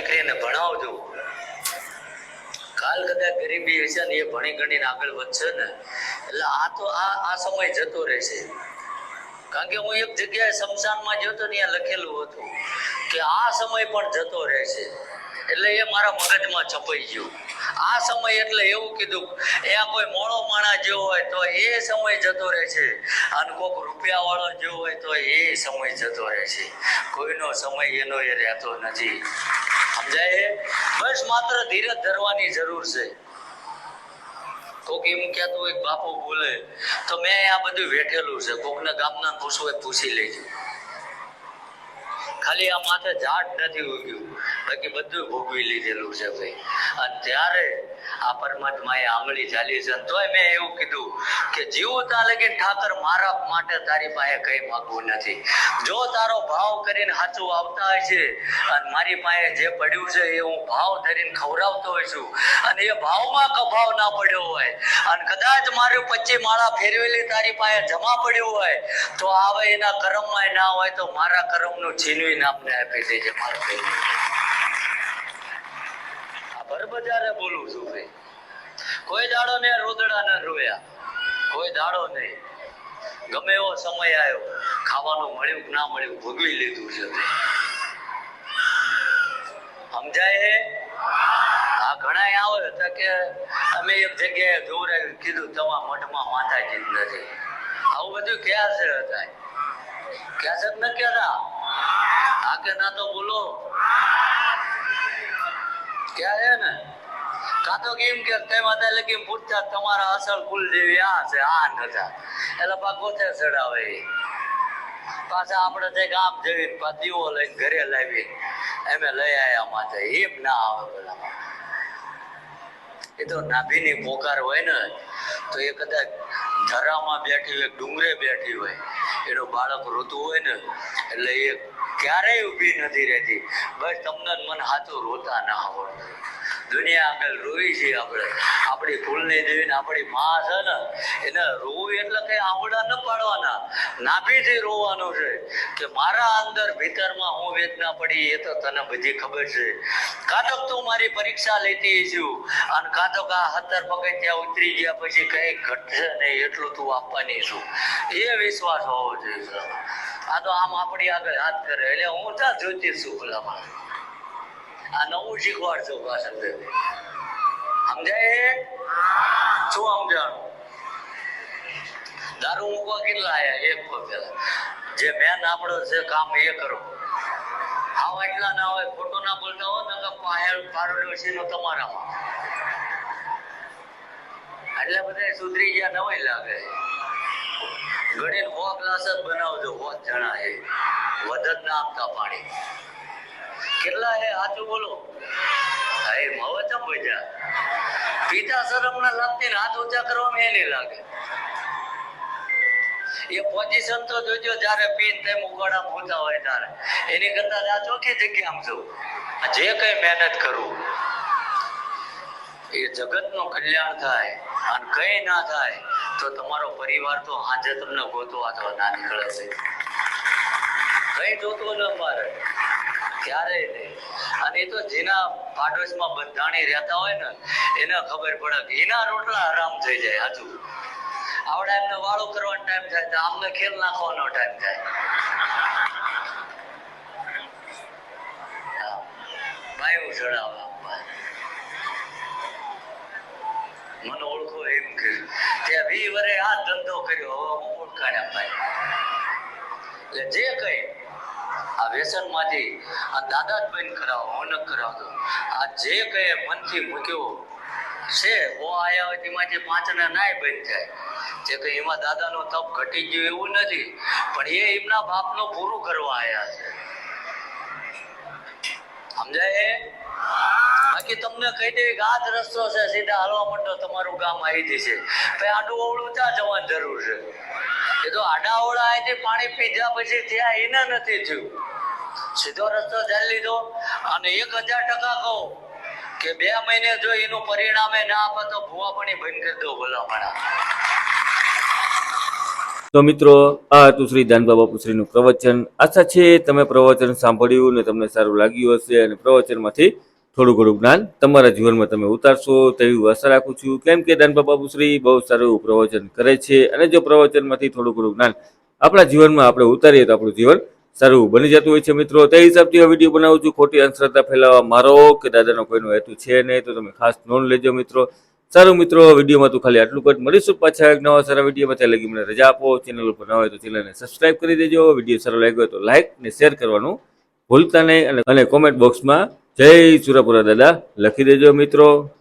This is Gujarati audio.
દીકરીને ભણાવજો. કાલ કદાચ ગરીબી હશે ને એ ભણી ગણીને આગળ વધશે ને. એટલે આ તો આ આ સમય જતો રહેશે. કારણ કે હું એક જગ્યાએ શમશાનમાં ગયો તો ત્યાં લખેલું હતું કે આ સમય પણ જતો રહેશે. એટલે એ મારા મગજમાં છપાઈ ગયું. આ સમય એટલે એવું કીધું આ કોઈ મોળો માણા જેવો હોય તો એ સમય જતો રહેશે. અને કોઈક રૂપિયા વાળો જેવો હોય તો એ સમય જતો રહેશે. કોઈનો સમય એનો એ રહેતો નથી. સમજાય એ? બસ માત્ર ધીરજ ધરવાની જરૂર છે. કોક એમ કહેતું હોય કે બાપુ બોલે, તો મેં આ બધું વેઠેલું છે. કોકને ગામના પૂછવું હોય પૂછી લેજો. ખાલી આ માથે ઝાડ નથી ઉગ્યું. બાકી બધું ભોગવી લીધેલું છે ભાઈ. અને ત્યારે આ પરમાત્માએ આંગળી ચાલી છે. તોય મેં એવું કીધું કે જીવતા લગીન ઠાકર મારા માટે તારી પાસે કઈ માગવું નથી. જો તારો ભાવ કરીને સાચું આવતા હોય છે, અને મારી પાસે જે પડ્યું છે એ હું ભાવ ધરીને ખવડાવતો હોય છું, અને એ ભાવમાં કભાવ ના પડ્યો હોય, અને કદાચ મારું પચી માળા ફેરવેલી તારી પાસે જમા પડ્યું હોય, તો આવે એના કરમમાં ના હોય તો મારા કરમનું છીનવીને આપને આપી દેજે મારું ભરબજારે બોલું છું ભાઈ. કોઈ દાડો ને રોદડા ના રોયા, કોઈ દાડો નહીં ગમે એવો સમય આવ્યો, ખાવાનું મળ્યું ના મળ્યું ભોગવી લીધું છે સમજાય હે? આ ઘણા આવે તો કે અમે એક જગ્યાએ જોવરાવ્યું કીધું તમારા મઠમાં માતાજી નથી. આવું બધું ક્યાં છે હતા ક્યાં છે ન કહેતા? આ કે ના તો બોલો. ક્યાં છે ને, કાં તો કેમ કે તે માતા લગી પૂછતા તમારા અસલ કુલ દેવી આ છે, આ નતા એટલે પા છે ચડાવે. પાછા આપણે તે ગામ જેવી પા દીવો લઈને ઘરે લાવી એમે લઈ આયા માથે. એમ ના આવે પેલા એ તો નાભીની પોકાર હોય ને, તો એ કદાચ ધરામાં બેઠી હોય ડુંગરે બેઠી હોય, એનું બાળક રોતું હોય ને, એટલે એ ક્યારેય ઊભી નથી રહેતી. બસ તમને મન હાથો રોતા ના હોય. દુનિયા આગળ રોવી છીએ આપણે. આપણી ફૂલની દેવીને આપણી માં છે ને, એને રોવું એટલે કઈ આવડા ન પાડવાના. નાભીથી રોવાનું છે કે મારા અંદર ભીતરમાં હું વેદના પડી, એ તો તને બધી ખબર છે. કાં તો તું મારી પરીક્ષા લેતી છું અને કાં તો કા હતર પગથિયા ઉતરી ગયા પછી કઈ ઘટશે નહીં, એટલું તું આપવાની છું. એ વિશ્વાસ હોવો જોઈએ. આ તો આમ આપણી આગળ હાથ કરે. એટલે હું ત્યાં જોતી છું ભલામાં આ નવું શીખવાડજો ભાષણ સમજાય? શું સમજાણું? દારૂ મૂકવા કેટલા આવ્યા એક વખત જે મેન આપણો છે કામ એ કરો. આવ એટલા ના હોય, ખોટો ના બોલતા હોય તો પાયલ છે નો તમારામાં. એટલે બધા સુધરી ગયા નવાઈ લાગે. ગણીને સો ગ્લાસ જ બનાવજો સો જણા એ વધત ના આપતા પાણી કેટલા હે સાચું બોલો? હે ચમ બજા પિતા શરમ ના લાગતી હાથ ઊંચા કરવામાં એ નહીં લાગે. એ પોઝિશન તો જોજો જ્યારે પીન તેમ ઉગાડા હોતા હોય ત્યારે. એની કરતા આ ચોખ્ખી જગ્યામાં છું જે કઈ મહેનત કરું એ જગતનું કલ્યાણ થાય અને કઈ ના થાય તો તમારો પરિવાર તો આજે તમને ગોતવા તો ના નીકળે છે. કઈ જોતું ન મારે ક્યારેય નહીં. અને એ તો જેના પાડોશમાં બંધાણી રહેતા હોય ને, એને ખબર પડે કે એના રોટલા આરામ થઈ જાય હજુ. આવડે એમને વાળો કરવાનો ટાઈમ થાય તો આમને ખેલ નાખવાનો ટાઈમ થાય. હા. ભાઈ ચડાવે આપવા મને ઓળખો એમ કે ત્યાં વી આ ધંધો કર્યો, હવે હું ઓળખાણ્યા ભાઈ એટલે જે કઈ આ વ્યસનમાંથી આ દાદા જ બંધ કરાવો, હું ન કરાવતો. આ જે કઈ મનથી મૂક્યો છે ઓ આયા હોય તેમાંથી પાંચ ને નાય બંધ થાય. જે કઈ એમાં દાદાનો તપ ઘટી ગયો એવું નથી, પણ એ એમના બાપનો પૂરું કરવા આયા છે. સમજાય? બાકી તમને કહી દેવી કે આ જ રસ્તો છે, સીધા હાલવા માંડો, તમારું ગામ આવી જશે પછી આડું અવળું ત્યાં જવાની જરૂર છે? એ તો આડા અવળા અહીંથી પાણી પીધા પછી ત્યાં એના નથી થયું. સીધો રસ્તો ચાલી લીધો. અને એક હજાર ટકા કહું કે બે મહિને જો એનું પરિણામે ના આપે તો ભૂવા પણ બંધ કરી દો ભલા મારા તો મિત્રો, આ હતું શ્રી દાનબા બાપુશ્રીનું પ્રવચન. આશા છે તમે પ્રવચન સાંભળ્યું ને તમને સારું લાગ્યું હશે અને પ્રવચનમાંથી થોડું ઘણું જ્ઞાન તમારા જીવનમાં તમે ઉતારશો, તેવી આશા રાખું છું. કેમ કે દાનબા બાબુશ્રી બહુ સારું પ્રવચન કરે છે અને જો પ્રવચનમાંથી થોડું ઘણું જ્ઞાન આપણા જીવનમાં આપણે ઉતારીએ તો આપણું જીવન સારું બની જતું હોય છે મિત્રો. તે હિસાબથી આ વીડિયો બનાવું છું. ખોટી અંધશ્રદ્ધા ફેલાવવા મારો કે દાદાનો કોઈનો હેતુ છે નહીં તો તમે ખાસ નોંધ લેજો મિત્રો. સારું મિત્રો વિડીયોમાં તું ખાલી આટલું કટ મળીશું પાછા એક નવા સારા વિડીયોમાં. ત્યાં લગી મને રજા આપો. ચેનલ ઉપર ન હોય તો ચેનલને સબસ્ક્રાઇબ કરી દેજો. વીડિયો સારો લાગ્યો તો લાઇક ને શેર કરવાનું ભૂલતા નહીં અને કોમેન્ટ બોક્સમાં જય ચુરાપુરા દાદા. લખી દેજો મિત્રો.